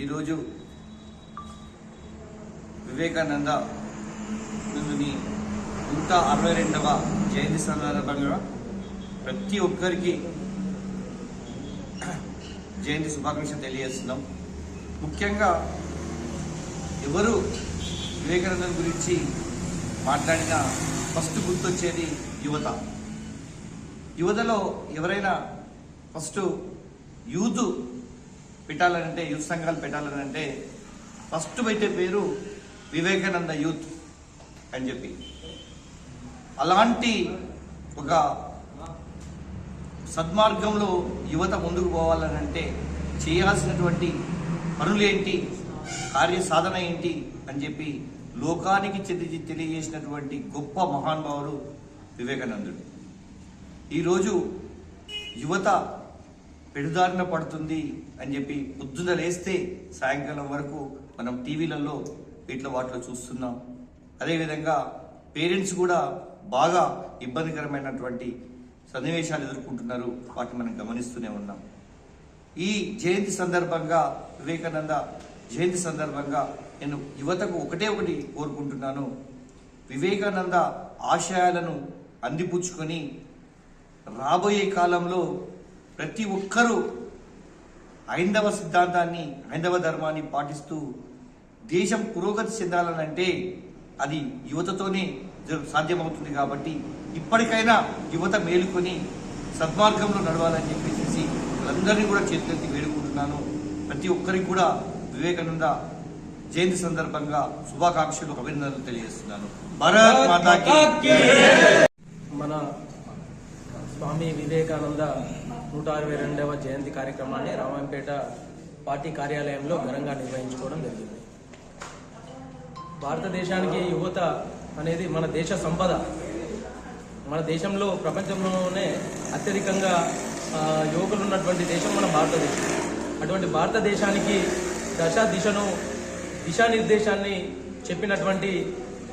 ఈరోజు వివేకానంద నందుని నూట అరవై రెండవ జయంతి సందర్భంగా ప్రతి ఒక్కరికి జయంతి శుభాకాంక్షలు తెలియజేస్తున్నాం. ముఖ్యంగా ఎవరు వివేకానంద గురించి మాట్లాడిన ఫస్ట్ గుర్తొచ్చేది యువత. యువతలో ఎవరైనా ఫస్ట్ యూత్ పెట్టాలనంటే యూత్ సంఘాలు పెట్టాలనంటే ఫస్ట్ పెట్టే పేరు వివేకానంద యూత్ అని చెప్పి. అలాంటి ఒక సద్మార్గంలో యువత ముందుకు పోవాలనంటే చేయాల్సినటువంటి పనులు ఏంటి ఏంటి అని చెప్పి లోకానికి చెంది తెలియజేసినటువంటి గొప్ప మహానుభావుడు వివేకానందుడు. ఈరోజు యువత పెడుదారిన పడుతుంది అని చెప్పి పొద్దున లేస్తే సాయంకాలం వరకు మనం టీవీలలో వీటిలో వాటిలో చూస్తున్నాం. అదేవిధంగా పేరెంట్స్ కూడా బాగా ఇబ్బందికరమైనటువంటి సన్నివేశాలు ఎదుర్కొంటున్నారు. వాటిని మనం గమనిస్తూనే ఉన్నాం. ఈ జయంతి సందర్భంగా వివేకానంద జయంతి సందర్భంగా నేను యువతకు ఒకటే ఒకటి కోరుకుంటున్నాను. వివేకానంద ఆశయాలను అందిపుచ్చుకొని రాబోయే కాలంలో ప్రతి ఒక్కరూ హైందవ సిద్ధాంతాన్ని హైందవ ధర్మాన్ని పాటిస్తూ దేశం పురోగతి చెందాలనంటే అది యువతతోనే సాధ్యమవుతుంది కాబట్టి ఇప్పటికైనా యువత మేలుకొని సద్మార్గంలో నడవాలని చెప్పేసి అందరినీ కూడా చేతులెత్తి వేడుకుంటున్నాను. ప్రతి ఒక్కరికి కూడా వివేకానంద జయంతి సందర్భంగా శుభాకాంక్షలు అభినందనలు తెలియజేస్తున్నాను. భారత్ మాతాకి మన స్వామి వివేకానంద నూట అరవై రెండవ జయంతి కార్యక్రమాన్ని రామాయంపేట పార్టీ కార్యాలయంలో ఘనంగా నిర్వహించుకోవడం జరిగింది. భారతదేశానికి యువత అనేది మన దేశ సంపద. మన దేశంలో ప్రపంచంలోనే అత్యధికంగా యువకులు ఉన్నటువంటి దేశం మన భారతదేశం. అటువంటి భారతదేశానికి దశ దిశను దిశానిర్దేశాన్ని చెప్పినటువంటి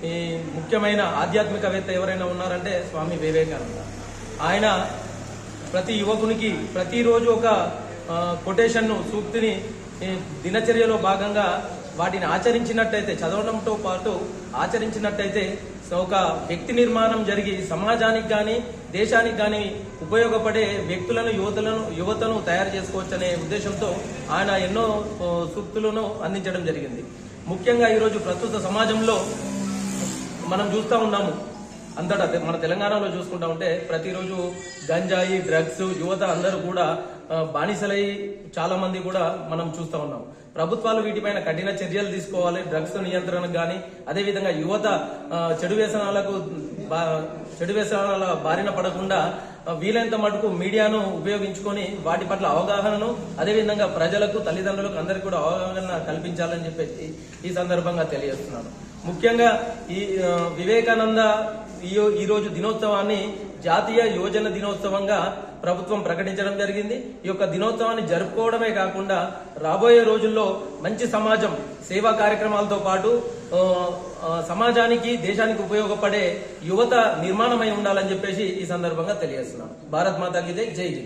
ఈ ముఖ్యమైన ఆధ్యాత్మికవేత్త ఎవరైనా ఉన్నారంటే స్వామి వివేకానంద. ఆయన ప్రతి యువకునికి ప్రతిరోజు ఒక కొటేషన్ను సూక్తిని దినచర్యలో భాగంగా వాటిని ఆచరించినట్టయితే చదవడంతో పాటు ఆచరించినట్టయితే ఒక వ్యక్తి నిర్మాణం జరిగి సమాజానికి కానీ దేశానికి కానీ ఉపయోగపడే వ్యక్తులను యువతలను యువతను తయారు చేసుకోవచ్చనే ఉద్దేశంతో ఆయన ఎన్నో సూక్తులను అందించడం జరిగింది. ముఖ్యంగా ఈరోజు ప్రస్తుత సమాజంలో మనం చూస్తూ ఉన్నాము. అంతటా తె- మన తెలంగాణలో చూసుకుంటా ఉంటే ప్రతిరోజు గంజాయి డ్రగ్స్ యువత అందరూ కూడా బానిసలై చాలా మంది కూడా మనం చూస్తూ ఉన్నాం. ప్రభుత్వాలు వీటిపైన కఠిన చర్యలు తీసుకోవాలి డ్రగ్స్ నియంత్రణకు కానీ అదేవిధంగా యువత చెడు వ్యసనాలకు బా- చెడు వ్యసనాల బారిన పడకుండా వీలైనంత మటుకు మీడియాను ఉపయోగించుకొని వాటి పట్ల అవగాహనను అదేవిధంగా ప్రజలకు తల్లిదండ్రులకు అందరికీ కూడా అవగాహన కల్పించాలని చెప్పేసి ఈ సందర్భంగా తెలియజేస్తున్నాను. ముఖ్యంగా ఈ వివేకానంద ఈ రోజు దినోత్సవాన్ని జాతీయ యోజన దినోత్సవంగా ప్రభుత్వం ప్రకటించడం జరిగింది. ఈ యొక్క దినోత్సవాన్ని జరుపుకోవడమే కాకుండా రాబోయే రోజుల్లో మంచి సమాజం సేవా కార్యక్రమాలతో పాటు సమాజానికి దేశానికి ఉపయోగపడే యువత నిర్మాణమై ఉండాలని చెప్పేసి ఈ సందర్భంగా తెలియజేస్తున్నాం. భారత్ మాతాకి జై. జై జై